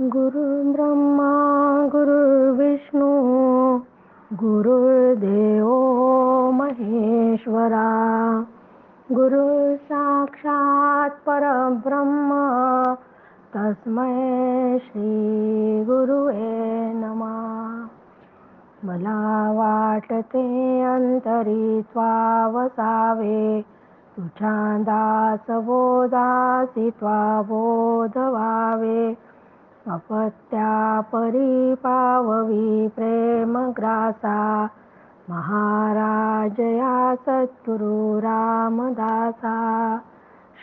गुरुर्ब्रह्मा गुरुर्विष्णू गुरुर्देव महेश्वरा गुरु साक्षात परब्रह्म तस्मै श्री गुरुवे नमा। मला वाटते अंतरी त्वावसावे तुझ्या दास बोधासी त्वा बोध व्हावे अपत्या परी पाववी प्रेमग्रासा महाराजया सद्गुरु रामदासा।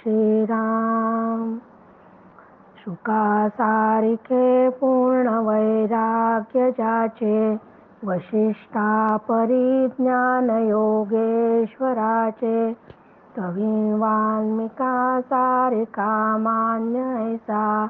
श्रीराम। शुका सारिखे पूर्ण वैराग्य ज्याचे वशिष्ठा परिज्ञान योगेश्वराचे कवी वाल्मिका सारिका मान्य ऐसा।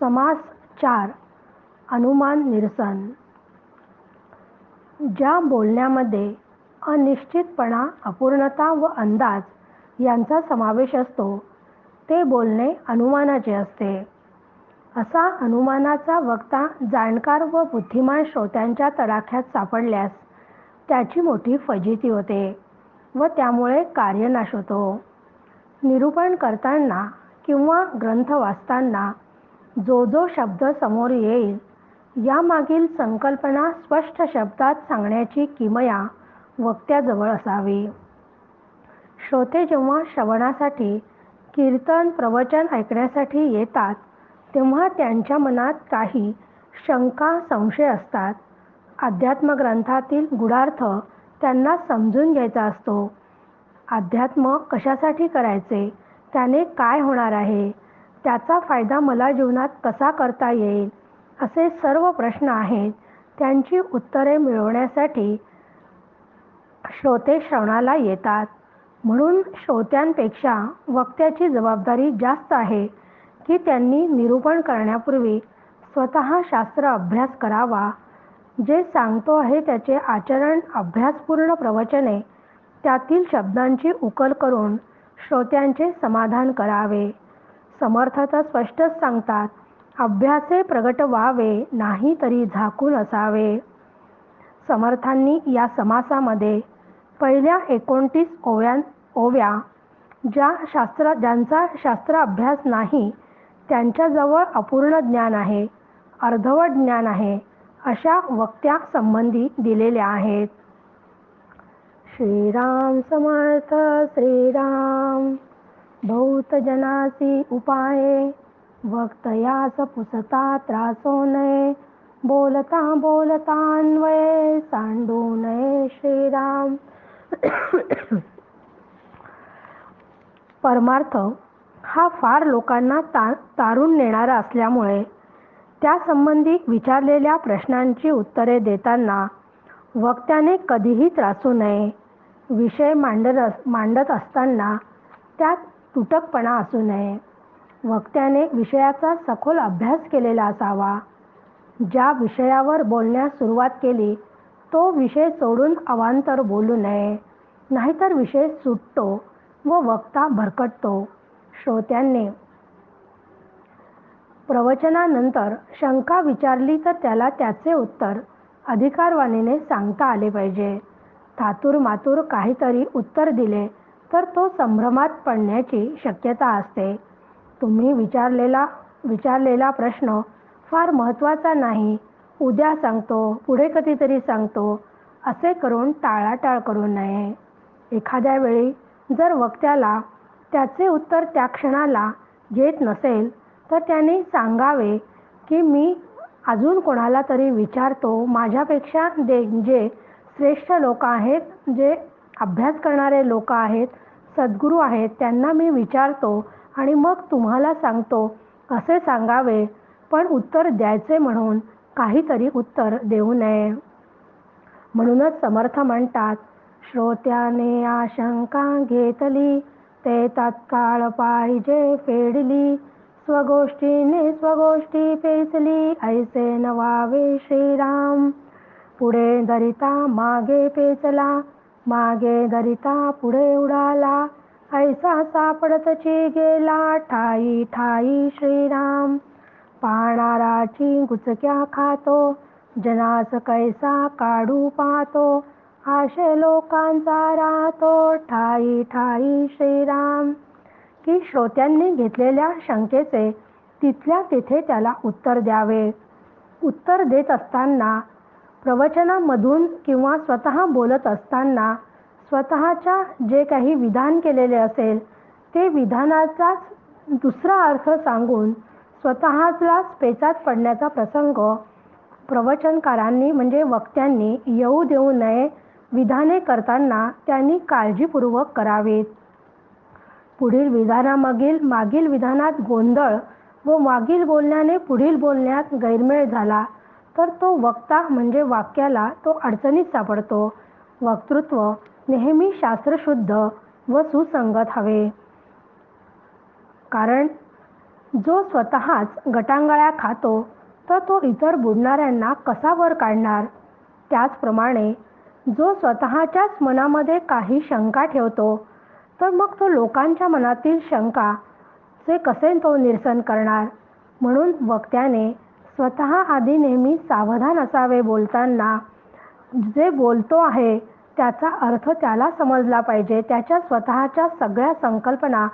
समास चार अनुमान निरसन. ज्या बोलण्यामध्ये अनिश्चितपणा अपूर्णता व अंदाज यांचा समावेश असतो ते बोलणे अनुमानाचे असते. असा अनुमानाचा वक्ता जाणकार व बुद्धिमान श्रोत्यांच्या तडाख्यात सापडल्यास त्याची मोठी फजिती होते व त्यामुळे कार्यनाश होतो. निरूपण करताना किंवा ग्रंथ वाचताना जो जो शब्द समोर येईल यामागील संकल्पना स्पष्ट शब्दात सांगण्याची किमया वक्त्याजवळ असावी. श्रोते जेव्हा श्रवणासाठी कीर्तन प्रवचन ऐकण्यासाठी येतात तेव्हा त्यांच्या मनात काही शंका संशय असतात. अध्यात्म ग्रंथातील गुढार्थ त्यांना समजून घ्यायचा असतो. अध्यात्म कशासाठी करायचे? त्याने काय होणार आहे? त्याचा फायदा मला जीवनात कसा करता येईल? असे सर्व प्रश्न आहेत. त्यांची उत्तरे मिळवण्यासाठी श्रोते श्रवणाला येतात. म्हणून श्रोत्यांपेक्षा वक्त्याची जबाबदारी जास्त आहे की त्यांनी निरूपण करण्यापूर्वी स्वतः शास्त्र अभ्यास करावा. जे सांगतो आहे त्याचे आचरण अभ्यासपूर्ण प्रवचने त्यातील शब्दांची उकल करून श्रोत्यांचे समाधान करावे. समर्थ तर स्पष्टच सांगतात अभ्यासे प्रगट व्हावे नाही तरी झाकून असावे. समर्थांनी या समासामध्ये पहिल्या एकोणतीस ओव्या ओव्या ज्या शास्त्र ज्यांचा शास्त्र अभ्यास नाही त्यांच्याजवळ अपूर्ण ज्ञान आहे अर्धवट ज्ञान आहे अशा वक्त्या संबंधी दिलेल्या आहेत. श्रीराम समर्थ श्रीराम. जनासी उपाये वक्तयास पुसता त्रासो नये बोलता बोलतान्वये सांडू नये श्रीराम। परमार्थ हा फार लोकांना ता तारून नेणारा असल्यामुळे त्यासंबंधी विचारलेल्या प्रश्नांची उत्तरे देताना वक्त्याने कधीही त्रासू नये. विषय मांडत मांडत असताना त्यात तुटकपणा असू नये. वक्त्याने विषयाचा सखोल अभ्यास केलेला असावा. ज्या विषयावर बोलण्यास सुरुवात केली तो विषय सोडून अवांतर बोलू नये. नाहीतर विषय सुटतो व वक्ता भरकटतो. श्रोत्यांनी प्रवचनानंतर शंका विचारली तर त्याला त्याचे उत्तर अधिकारवाणीने सांगता आले पाहिजे. थातूर मातूर काहीतरी उत्तर दिले. तर तो संभ्रमात पडण्याची शक्यता असते. तुम्ही विचारलेला विचारलेला प्रश्न फार महत्त्वाचा नाही. उद्या सांगतो पुढे कधीतरी सांगतो असे करून टाळाटाळ करू नये. एखाद्या वेळी जर वक्त्याला त्याचे उत्तर त्या क्षणाला येत नसेल तर त्याने सांगावे की मी अजून कोणाला तरी विचारतो माझ्यापेक्षा दे जे श्रेष्ठ लोक आहेत जे अभ्यास करणारे लोक आहेत सद्गुरू आहेत त्यांना मी विचारतो आणि मग तुम्हाला सांगतो असे सांगावे पण उत्तर द्यायचे म्हणून काहीतरी उत्तर देऊ नये. म्हणूनच समर्थ म्हणतात श्रोत्याने आशंका घेतली ते तात्काळ पाहिजे फेडली स्वगोष्टीने स्वगोष्टी पेचली ऐसे नवावे श्रीराम. पुढे दरिता मागे पेचला मागे धरिता पुढे उडाला. ऐसा सापडतची गेला ठाई ठाई श्रीराम. पाहणाराची गुचक्या खातो. जनास कैसा काढू पाहतो. आशे लोकांचा राहतो. ठाई ठाई श्रीराम. की श्रोत्यांनी घेतलेल्या शंकेचे तिथल्या तिथे त्याला उत्तर द्यावे. उत्तर देत असताना प्रवचनामधून किंवा स्वतः बोलत असताना स्वतःच्या जे काही विधान केलेले असेल ते विधानाचाच दुसरा अर्थ सांगून स्वतःलाच पेचात पडण्याचा प्रसंग प्रवचनकारांनी म्हणजे वक्त्यांनी येऊ देऊ नये विधाने करताना त्यांनी काळजीपूर्वक करावेत. पुढील विधानामागील मागील विधानात गोंधळ व मागील बोलण्याने पुढील बोलण्यात गैरमेळ झाला. तर तो वक्ता म्हणजे वाक्याला तो अडचणीत सापडतो. वक्तृत्व नेहमी शास्त्रशुद्ध व सुसंगत हवे. कारण जो स्वतःच गटांगळ्या खातो तर तो इतर बुडणाऱ्यांना कसा वर काढणार? त्याचप्रमाणे जो स्वतःच्याच मनामध्ये काही शंका ठेवतो तर मग तो लोकांच्या मनातील शंका चे कसे तो निरसन करणार? म्हणून वक्त्याने स्वतः आधी नेहमी सावधान असावे बोलताना. जे बोलतो आहे त्याचा अर्थ त्याला समजला पाहिजे. त्याच्या स्वतःच्या सगळ्या संकल्पना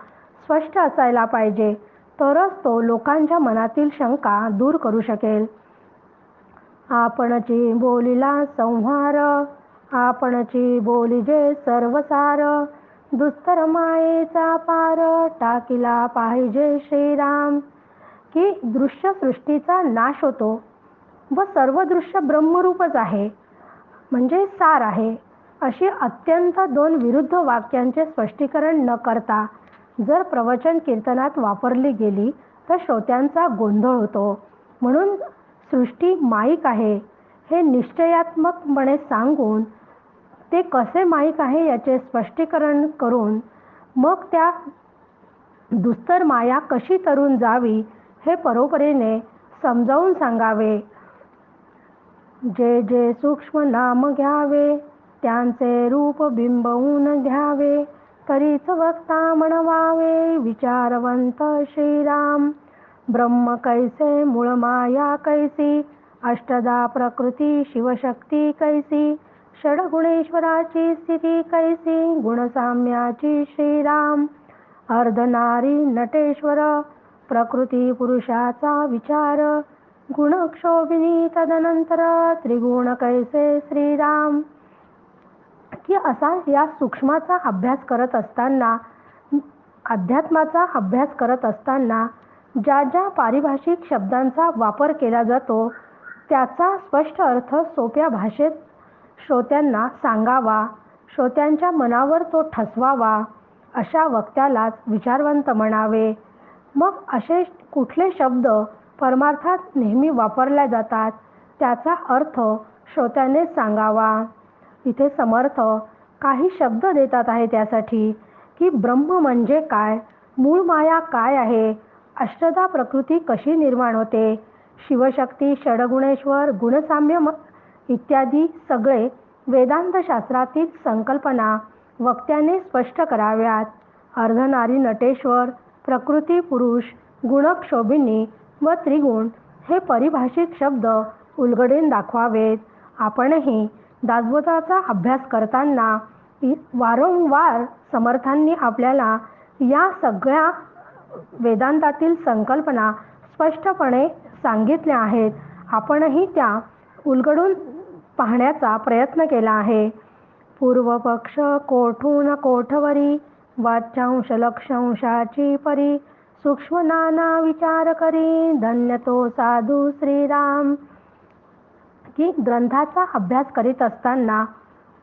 स्पष्ट असायला पाहिजे. तरच तो लोकांच्या मनातील शंका दूर करू शकेल. आपणची बोलीला संहार आपणची बोलिजे सर्वसार. दुस्तर मायेचा पार टाकिला पाहिजे श्रीराम. की दृश्य सृष्टीचा नाश होतो व सर्व दृश्य ब्रह्मरूपच आहे म्हणजे सार आहे अशी अत्यंत दोन विरुद्ध वाक्यांचे स्पष्टीकरण न करता जर प्रवचन कीर्तनात वापरली गेली तर श्रोत्यांचा गोंधळ होतो. म्हणून सृष्टी माईक आहे हे निश्चयात्मकपणे सांगून ते कसे माईक आहे याचे स्पष्टीकरण करून मग त्या दुस्तर माया कशी तरून जावी हे परोपरीने समजावून सांगावे. जे जे सूक्ष्म नाम घ्यावे त्यांचे रूप बिंबवून घ्यावे तरीच वक्ता म्हणवावे विचारवंत श्रीराम. ब्रह्म कैसे मूळ माया कैसी अष्टदा प्रकृती शिवशक्ती कैसी षडगुणेश्वराची स्थिती कैसी गुणसाम्याची श्रीराम. अर्धनारी नटेश्वर प्रकृती पुरुषाचा विचार. गुणक्षोभिनी तदनंतर त्रिगुण कैसे श्रीराम? की असा या सूक्ष्माचा अभ्यास करत असताना अध्यात्माचा अभ्यास करत असताना ज्या ज्या पारिभाषिक शब्दांचा वापर केला जातो त्याचा स्पष्ट अर्थ सोप्या भाषेत श्रोत्यांना सांगावा श्रोत्यांच्या मनावर तो ठसवावा अशा वक्त्यालाच विचारवंत म्हणावे. मग असे कुठले शब्द परमार्थात नेहमी वापरल्या जातात? त्याचा अर्थ श्रोत्याने सांगावा. इथे समर्थ काही शब्द देतात आहे त्यासाठी की ब्रह्म म्हणजे काय? मूळ माया काय आहे? अष्टदा प्रकृती कशी निर्माण होते? शिवशक्ती षडगुणेश्वर गुणसाम्य इत्यादी सगळे वेदांत शास्त्रातील संकल्पना वक्त्याने स्पष्ट कराव्यात. अर्धनारी नटेश्वर प्रकृती पुरुष गुणक्षोभिनी व त्रिगुण हे परिभाषिक शब्द उलगडून दाखवावेत. आपणही दासबोधाचा अभ्यास करताना वारंवार समर्थांनी आपल्याला या सगळ्या वेदांतातील संकल्पना स्पष्टपणे सांगितल्या आहेत. आपणही त्या उलगडून पाहण्याचा प्रयत्न केला आहे. पूर्वपक्ष कोठून कोठवरी वाच्यांश लक्षांशाची परी. सूक्ष्म नाना विचार करी. धन्य तो साधू श्रीराम. की ग्रंथाचा अभ्यास करीत असताना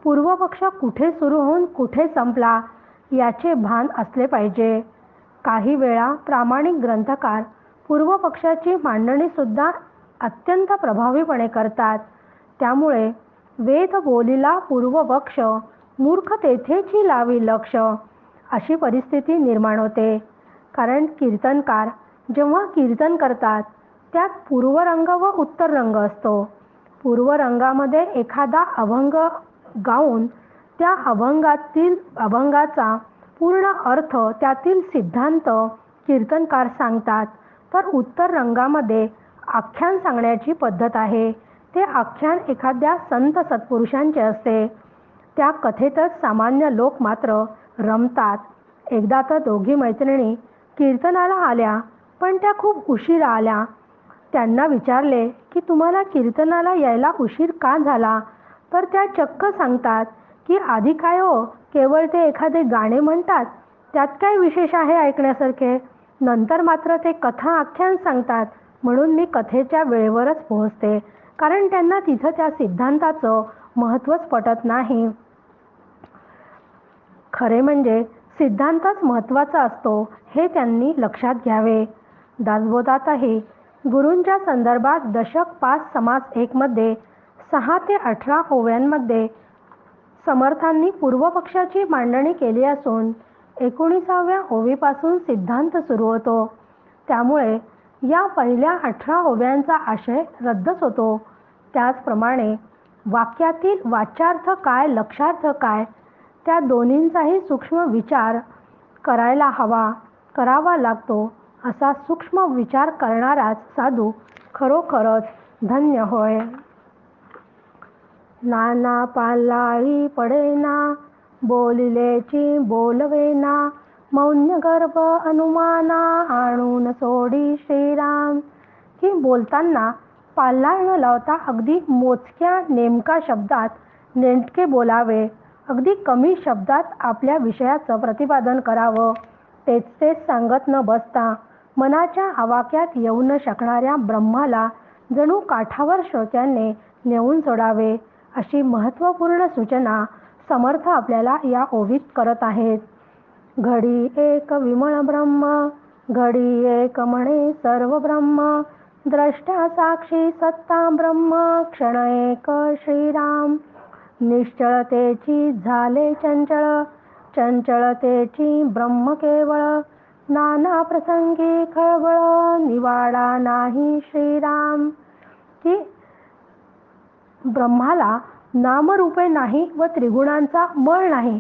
पूर्वपक्ष कुठे सुरू होऊन कुठे संपला याचे भान असले पाहिजे. काही वेळा प्रामाणिक ग्रंथकार पूर्वपक्षाची मांडणीसुद्धा अत्यंत प्रभावीपणे करतात. त्यामुळे वेद बोलीला पूर्वपक्ष मूर्ख तेथेची लावी लक्ष. अशी परिस्थिती निर्माण होते. कारण कीर्तनकार जेव्हा कीर्तन करतात त्यात पूर्वरंग व उत्तर रंग असतो. पूर्वरंगामध्ये एखादा अभंग गाऊन त्या अभंगातील अभंगाचा पूर्ण अर्थ त्यातील सिद्धांत कीर्तनकार सांगतात. तर उत्तर रंगामध्ये आख्यान सांगण्याची पद्धत आहे. ते आख्यान एखाद्या संत सत्पुरुषांचे असते. त्या कथेतच सामान्य लोक मात्र रमतात. एकदा तर दोघी मैत्रिणी कीर्तनाला आल्या पण त्या खूप उशीर आल्या. त्यांना विचारले की तुम्हाला कीर्तनाला यायला उशीर का झाला? तर त्या चक्क सांगतात की आधी काय हो केवळ ते एखादे गाणे म्हणतात त्यात काय विशेष आहे ऐकण्यासारखे? नंतर मात्र ते कथा आख्यान सांगतात म्हणून मी कथेच्या वेळेवरच पोहोचते कारण त्यांना तिथं त्या सिद्धांताचं महत्त्वच पटत नाही. खरे म्हणजे सिद्धांतच महत्त्वाचा असतो हे त्यांनी लक्षात घ्यावे. दासबोधातही गुरूंच्या संदर्भात दशक पाच समास एकमध्ये सहा ते अठरा ओव्यांमध्ये समर्थांनी पूर्वपक्षाची मांडणी केली असून एकोणीसाव्या ओवीपासून सिद्धांत सुरू होतो. त्यामुळे या पहिल्या अठरा ओव्यांचा आशय रद्दच होतो. त्याचप्रमाणे वाक्यातील वाच्यार्थ काय लक्षार्थ काय त्या दोन्हींचाही सूक्ष्म विचार करायला हवा करावा लागतो असा सूक्ष्म विचार करणाराच साधू खरोखरच धन्य होय. नाना पालाळी पडेना बोलिलेची बोलवेना मौन्य गर्भ अनुमाना आणून सोडी श्रीराम. की बोलताना पाल्लाळ न लावता अगदी मोजक्या नेमका शब्दात नेमके बोलावे. अगदी कमी शब्दात आपल्या विषयाचं प्रतिपादन करावं. तेच तेच सांगत न बसता मनाच्या आवाक्यात येऊ न शकणाऱ्या ब्रह्माला जणू काठावर श्रोत्यांनी नेऊन सोडावे अशी महत्त्वपूर्ण सूचना समर्थ आपल्याला या ओवीत करत आहेत. घडी एक विमळ ब्रह्म घडी एक म्हणे सर्व ब्रह्म द्रष्टा साक्षी सत्ता ब्रह्म क्षण एक श्रीराम. निश्चळतेची झाले चंचळ चंचळतेची ब्रह्म केवळ. नाना प्रसंगी खळबळ निवाडा नाही श्रीराम. की ब्रह्माला नामरूपे नाही व त्रिगुणांचा मळ नाही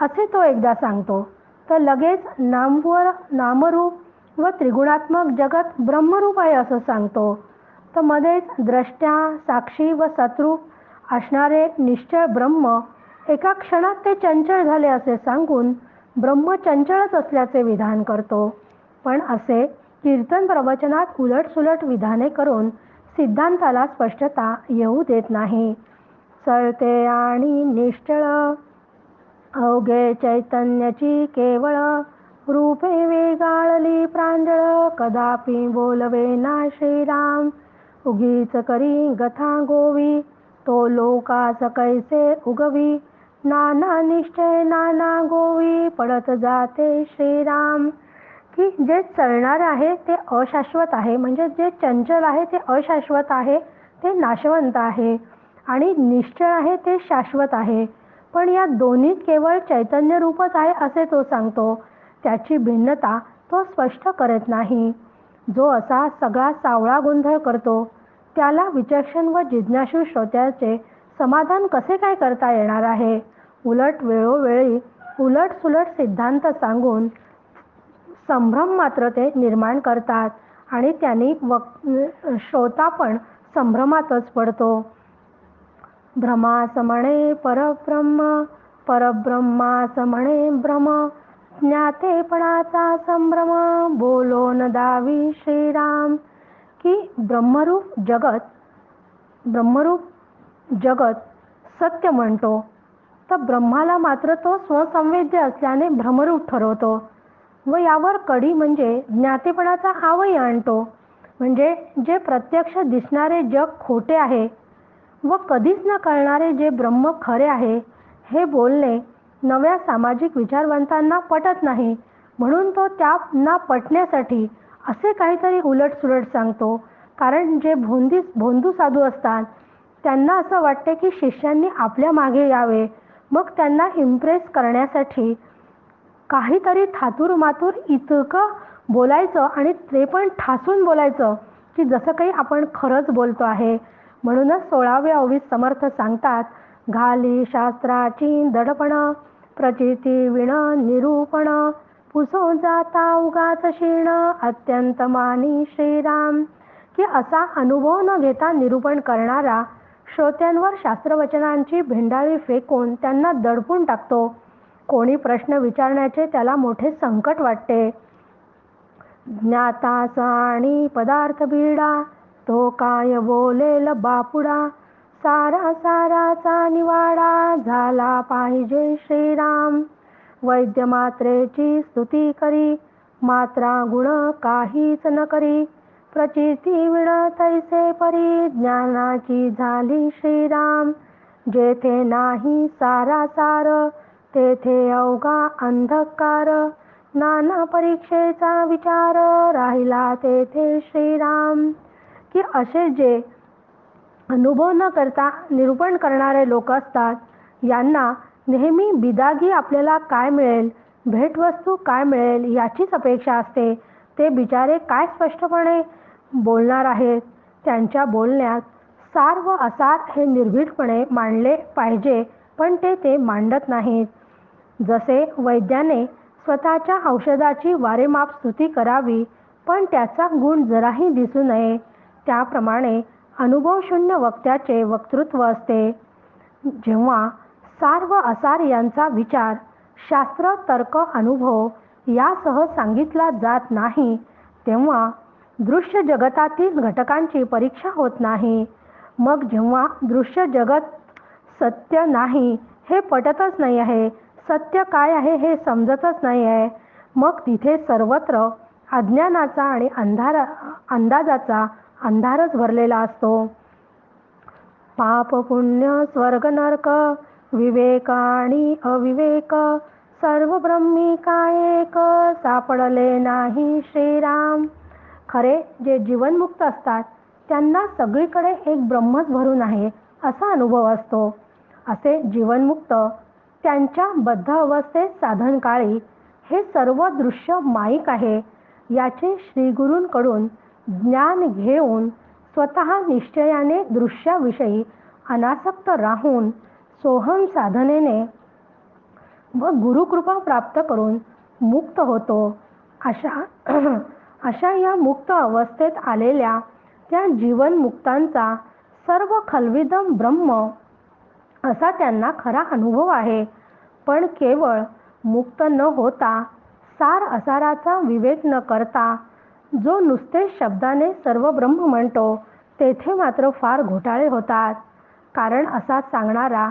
असे तो एकदा सांगतो. तर लगेच नामवर नामरूप व त्रिगुणात्मक जगत ब्रह्मरूप आहे असं सांगतो. तर मध्येच द्रष्ट्या साक्षी व सत्रूप असणारे निश्चळ ब्रह्म एका क्षणात ते चंचल झाले असे सांगून ब्रह्म चंचलच असल्याचे विधान करतो. पण असे कीर्तन प्रवचनात उलटसुलट विधाने करून सिद्धांताला स्पष्टता येऊ देत नाही. चळते आणि निश्चळ अवघे चैतन्याची केवळ रूपे वेगाळली प्रांजळ कदापि बोलवे ना श्रीराम उगीच करी गथा गोवी तो लोकास कैसे उगवी. नाना निश्चय नाना गोवी पडत जाते श्रीराम. की जे चलणार आहे ते अशाश्वत आहे. म्हणजे जे चंचल आहे ते अशाश्वत आहे ते नाशवंत आहे. आणि निश्चळ आहे ते शाश्वत आहे. पण या दोन्हीत केवळ चैतन्य रूपच आहे असे तो सांगतो. त्याची भिन्नता तो स्पष्ट करत नाही. जो असा सगळा सावळा गोंधळ करतो त्याला विचक्षण व जिज्ञासू श्रोत्याचे समाधान कसे काय करता येणार आहे? उलट वेळोवेळी उलट सुलट सिद्धांत सांगून संभ्रम मात्र ते निर्माण करतात आणि त्यांनी वक श्रोता पण संभ्रमातच पडतो. भ्रमास म्हणे परब्रह्म परब्रह्मास म्हणे भ्रम ज्ञातेपणाचा संभ्रम बोलो न दावी श्रीराम की ब्रह्मरूप जगत ब्रह्मरूप जगत सत्य म्हणतो. तर ब्रह्माला मात्र तो स्वसंवेद्य असल्याने भ्रमरूप ठरवतो. व यावर कडी म्हणजे ज्ञातेपणाचा आवय आणतो. म्हणजे जे प्रत्यक्ष दिसणारे जग खोटे आहे व कधीच न कळणारे जे ब्रह्म खरे आहे हे बोलणे नव्या सामाजिक विचारवंतांना पटत नाही. म्हणून तो त्या ना पटण्यासाठी असे काहीतरी उलटसुलट सांगतो. कारण जे भोंदी भोंदू साधू असतात त्यांना असं वाटते की शिष्यांनी आपल्या मागे यावे. मग त्यांना इम्प्रेस करण्यासाठी काहीतरी थातूर मातूर इतकं बोलायचं आणि ते पण ठासून बोलायचं की जसं काही आपण खरंच बोलतो आहे. म्हणूनच सोळावे अवीस समर्थ सांगतात घाली शास्त्राची दडपण प्रचिती विण निरूपण. पुसो जाता उगाच शीण अत्यंत मानी श्रीराम. की असा अनुभव न घेता निरूपण करणारा श्रोत्यांवर शास्त्रवचनांची भेंडाळी फेकून त्यांना दडपून टाकतो. कोणी प्रश्न विचारण्याचे त्याला मोठे संकट वाटते. ज्ञाताचा आणि पदार्थ बिडा तो काय बोलेल बापुडा. सारा साराचा निवाडा झाला पाहिजे श्रीराम. वैद्य मात्रेची स्तुती करी मात्रा गुण काहीच न करी प्रचिती विण तैसे परी ज्ञानाची झाली श्रीराम. जेथे नाही सारा सार तेथे अवघा अंधकार. नाना परीक्षेचा विचार राहिला तेथे श्रीराम. की असे जे अनुभव न करता निरूपण करणारे लोक असतात यांना नेहमी बिदागी आपल्याला काय मिळेल भेटवस्तू काय मिळेल याचीच अपेक्षा असते. ते बिचारे काय स्पष्टपणे बोलणार आहेत? त्यांच्या बोलण्यात सार व असार हे निर्भीडपणे मांडले पाहिजे पण ते ते मांडत नाहीत. जसे वैद्याने स्वतःच्या औषधाची वारेमाप स्तुती करावी पण त्याचा गुण जराही दिसू नये. त्याप्रमाणे अनुभवशून्य वक्त्याचे वक्तृत्व असते. जेव्हा सार व असार यांचा विचार शास्त्र तर्क अनुभव यासह सांगितला जात नाही. तेव्हा दृश्य जगतातील घटकांची परीक्षा होत नाही. मग जेव्हा दृश्य जगत सत्य नाही हे पटतच नाही आहे. सत्य काय आहे हे समजतच नाही आहे. मग तिथे सर्वत्र अज्ञानाचा आणि अंधारा अंदाजाचा अंधारच भरलेला असतो. पाप पुण्य स्वर्ग नरक विवेक अविवेक सर्व ब्रह्मी काय एक सापडले नाही श्रीराम. खरे जे जीवनमुक्त असतात त्यांना सगळीकडे एक ब्रह्मच भरून आहे असा अनुभव असतो. असे जीवनमुक्त त्यांच्या बद्ध अवस्थेत साधनकाळी हे सर्व दृश्य माईक आहे याचे श्रीगुरूंकडून ज्ञान घेऊन स्वतः निश्चयाने दृश्याविषयी अनासक्त राहून सोहम साधनेने व गुरुकृपा प्राप्त करून मुक्त होतो. अशा अशा या मुक्त अवस्थेत आलेल्या त्या जीवनमुक्तांचा सर्व खलविदम ब्रह्म असा त्यांना खरा अनुभव आहे. पण केवळ मुक्त न होता सार असाराचा विवेक न करता जो नुसते शब्दाने सर्व ब्रह्म म्हणतो तेथे मात्र फार घोटाळे होतात. कारण असा सांगणारा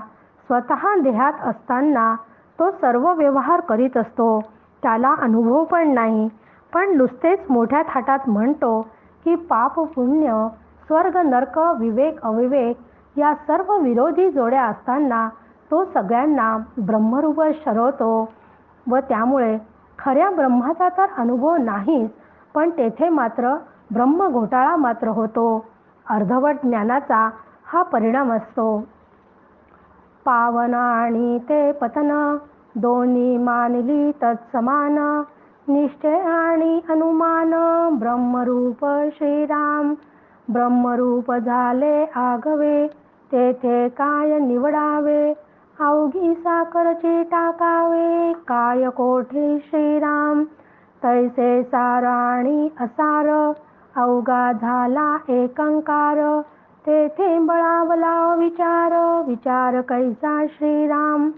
स्वतः देहात असताना तो सर्व व्यवहार करीत असतो. त्याला अनुभव पण नाही. पण नुसतेच मोठ्या थाटात म्हणतो की पाप पुण्य स्वर्ग नर्क विवेक अविवेक या सर्व विरोधी जोड्या असताना तो सगळ्यांना ब्रह्मरूप शरवतो. व त्यामुळे खऱ्या ब्रह्माचा तर अनुभव नाहीच पण तेथे मात्र ब्रह्म घोटाळा मात्र होतो. अर्धवट ज्ञानाचा हा परिणाम असतो. पावन आणि ते पतन. दोन्ही मानली तत्समान. निश्चय आणि अनुमान. ब्रह्मरूप श्रीराम. ब्रह्मरूप झाले आगवे. तेथे काय निवडावे? अवघी साखरचे टाकावे. काय कोठे श्रीराम? तैसे सार आणि असार. अवघा झाला एकंकार तेथे बळावला विचार विचार कैसा श्रीराम?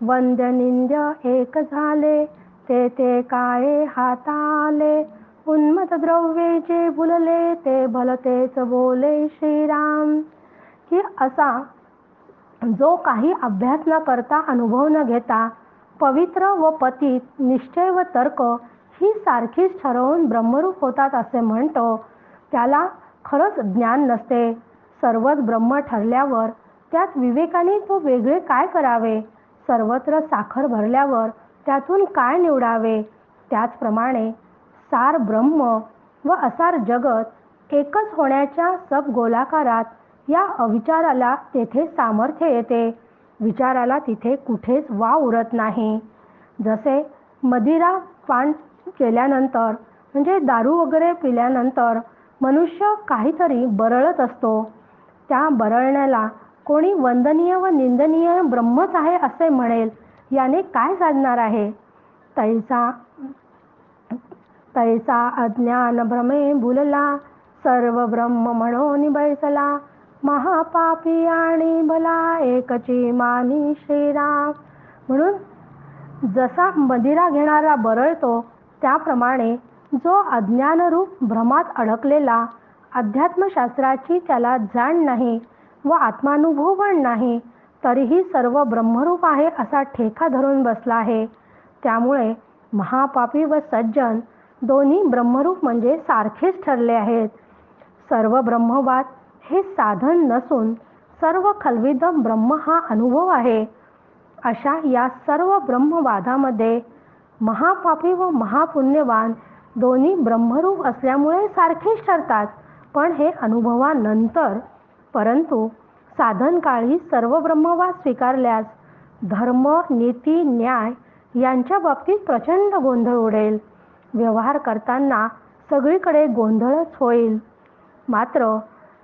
वंद्य निंद्य एक झाले तेथे काळे हाता आले उन्मत द्रव्ये जे भुलले ते भलतेच बोले श्रीराम. की असा जो काही अभ्यास न करता अनुभव न घेता पवित्र व पतित निश्चय व तर्क ही सारखीच ठरवून ब्रह्मरूप होतात असे म्हणतो त्याला खरंच ज्ञान नसते. सर्वच ब्रह्म ठरल्यावर त्यात विवेकाने तो वेगळे काय करावे? सर्वत्र साखर भरल्यावर त्यातून काय निवडावे? त्याचप्रमाणे सार ब्रह्म व असार जगत एकच होण्याच्या सब गोलाकारात या अविचाराला तेथे सामर्थ्य येते. विचाराला तिथे कुठेच वाव उरत नाही. जसे मदिरा पान केल्यानंतर म्हणजे दारू वगैरे पिल्यानंतर मनुष्य काहीतरी बरळत असतो. त्या बरळण्याला कोणी वंदनीय व निंदनीय ब्रह्मच आहे असे म्हणेल याने काय साधणार आहे? तैसा तैसा अज्ञान भ्रमे भुलला सर्व ब्रह्म म्हणून बैसला महापापी आणि भला एकची मानी श्रीराम. म्हणून जसा मदिरा घेणारा बरळतो त्याप्रमाणे जो अज्ञानरूप भ्रमात अडकलेला अध्यात्मशास्त्राची त्याला जाण नाही व आत्मानुभव पण नाही तरीही सर्व ब्रह्मरूप आहे असा ठेका धरून बसला आहे. त्यामुळे महापापी व सज्जन दोन्ही ब्रह्मरूप म्हणजे सारखेच ठरले आहेत. सर्व ब्रह्मवाद हे साधन नसून सर्व खलविदम ब्रह्म हा अनुभव आहे. अशा या सर्व ब्रह्मवादामध्ये महापापी व महापुण्यवान दोन्ही ब्रह्मरूप असल्यामुळे सारखेच ठरतात. पण हे अनुभवानंतर परंतु साधनकाळी सर्व ब्रह्मवाद स्वीकारल्यास धर्म नीती न्याय यांच्या बाबतीत प्रचंड गोंधळ उडेल. व्यवहार करताना सगळीकडे गोंधळच होईल. मात्र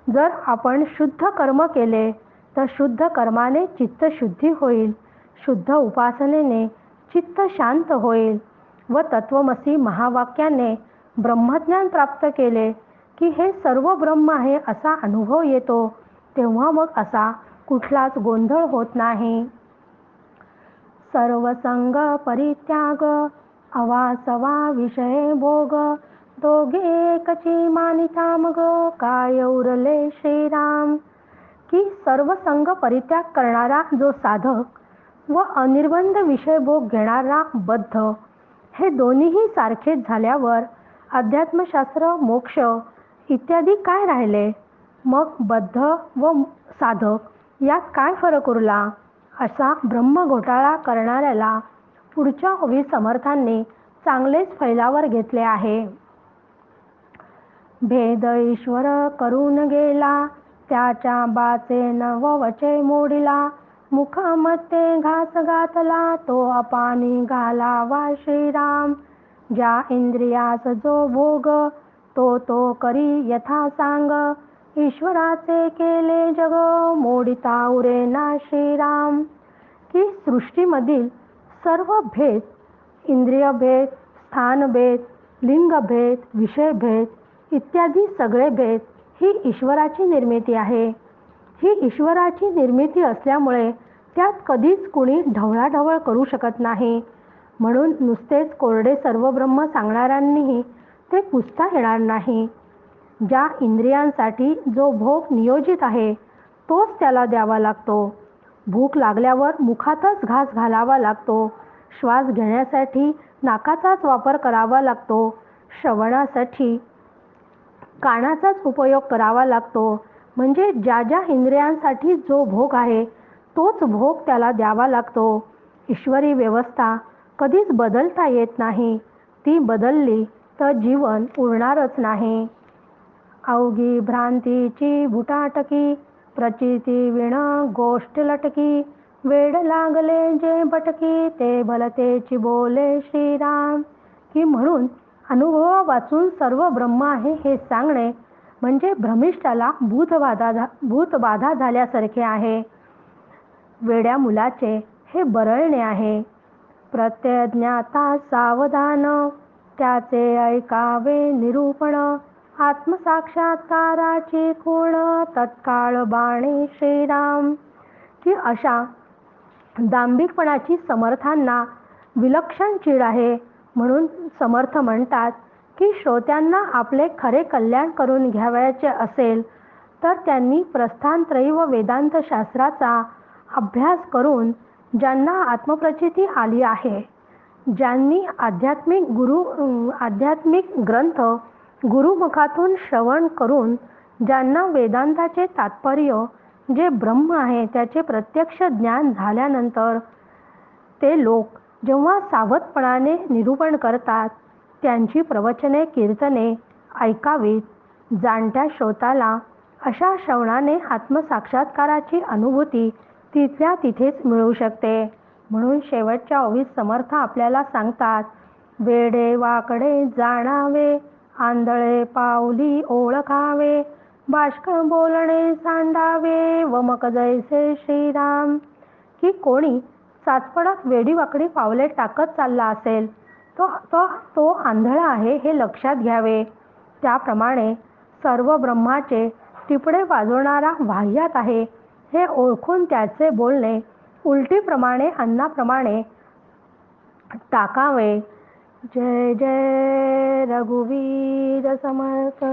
जर आपण शुद्ध कर्म केले तर शुद्ध कर्माने चित्तशुद्धी होईल शुद्ध उपासनेने चित्त शांत होईल व तत्वमसी महावाक्याने ब्रह्मज्ञान प्राप्त केले की हे सर्व ब्रह्म आहे असा अनुभव येतो तेव्हा मग असा कुठलाच गोंधळ होत नाही. सर्वसंग परित्याग अवासवा विषय भोग दोघे कची मानिता मग काय उरले श्रीराम? की सर्व संघ परित्याग करणारा जो साधक व अनिर्बंध विषय भोग घेणारा बद्ध हे दोन्हीही सारखेच झाल्यावर अध्यात्मशास्त्र मोक्ष इत्यादी काय राहिले? मग बद्ध व साधक यात काय फरक उरला? असा ब्रह्म घोटाळा करणाऱ्याला पुढच्या ओवी समर्थांनी चांगलेच फैलावर घेतले आहे. भेद ईश्वर करून गेला त्याच्या बाचे नववचे मोडिला मुखामते घास घातला तो अपानी घालावा श्रीराम. ज्या इंद्रियास जो भोग तो तो करी यथा सांग. ईश्वराचे केले जग मोडिता उरे ना श्रीराम. की सृष्टीमधील सर्व भेद इंद्रिय भेद स्थानभेद लिंगभेद विषयभेद इत्यादी सगळे भेद ही ईश्वराची निर्मिती आहे. ही ईश्वराची निर्मिती असल्यामुळे त्यात कधीच कुणी ढवळाढवळ करू शकत नाही. म्हणून नुसतेच कोरडे सर्व ब्रह्म सांगणाऱ्यांनीही ते पुसता येणार नाही. ज्या इंद्रियांसाठी जो भोग नियोजित आहे तोच त्याला द्यावा लागतो. भूक लागल्यावर मुखातच घास घालावा लागतो. श्वास घेण्यासाठी नाकाचाच वापर करावा लागतो. श्रवणासाठी कानाचाच उपयोग करावा लागतो. म्हणजे ज्या ज्या इंद्रियांसाठी जो भोग आहे तोच भोग त्याला द्यावा लागतो. ईश्वरी व्यवस्था कधीच बदलता येत नाही. ती बदलली तर जीवन उरणारच नाही. अवघी भ्रांतीची भुटाटकी प्रचिती विण गोष्ट लटकी वेड लागले जे भटकी ते भलतेची बोले श्रीराम. की म्हणून अनुभवा वाचून सर्व ब्रह्म आहे हे सांगणे म्हणजे भ्रमिष्ठाला भूतबाधा भूतबाधा झाल्यासारखे आहे. वेड्या मुलाचे हे बरळणे आहे. प्रत्यज्ञाता सावधान त्याचे ऐकावे निरूपण. आत्मसाक्षात्काराची कोण तत्काळ बाणे श्रीराम. की अशा दांभिकपणाची समर्थांना विलक्षण चीड आहे म्हणून समर्थ म्हणतात की श्रोत्यांना आपले खरे कल्याण करून घ्यावयाचे असेल तर त्यांनी प्रस्थानत्रयी व वेदांत शास्त्राचा अभ्यास करून ज्यांना आत्मप्रचिती आली आहे. ज्यांनी आध्यात्मिक गुरु आध्यात्मिक ग्रंथ गुरुमुखातून श्रवण करून ज्यांना वेदांताचे तात्पर्य जे ब्रह्म आहे त्याचे प्रत्यक्ष ज्ञान झाल्यानंतर ते लोक जेव्हा सावधपणाने निरूपण करतात त्यांची प्रवचने कीर्तने ऐकावीत जाणत्या श्रोताला अशा श्रवणाने आत्मसाक्षात्काराची अनुभूती तिथल्या तिथेच मिळू शकते. म्हणून शेवटच्या ओवीत समर्थ आपल्याला सांगतात वेडे वाकडे जाणावे आंधळे पावली ओळखावे बाष्क बोलणे सांडावे व मग जैसे श्रीराम. की कोणी चाचपडात वेडीवाकडी पावले टाकत चालला असेल तो तो तो आंधळा आहे हे लक्षात घ्यावे. त्याप्रमाणे सर्व ब्रह्माचे टिपडे वाजवणारा वाह्यात आहे हे ओळखून त्याचे बोलणे उलटीप्रमाणे अन्नाप्रमाणे टाकावे. जय जय रघुवीर समर्थ.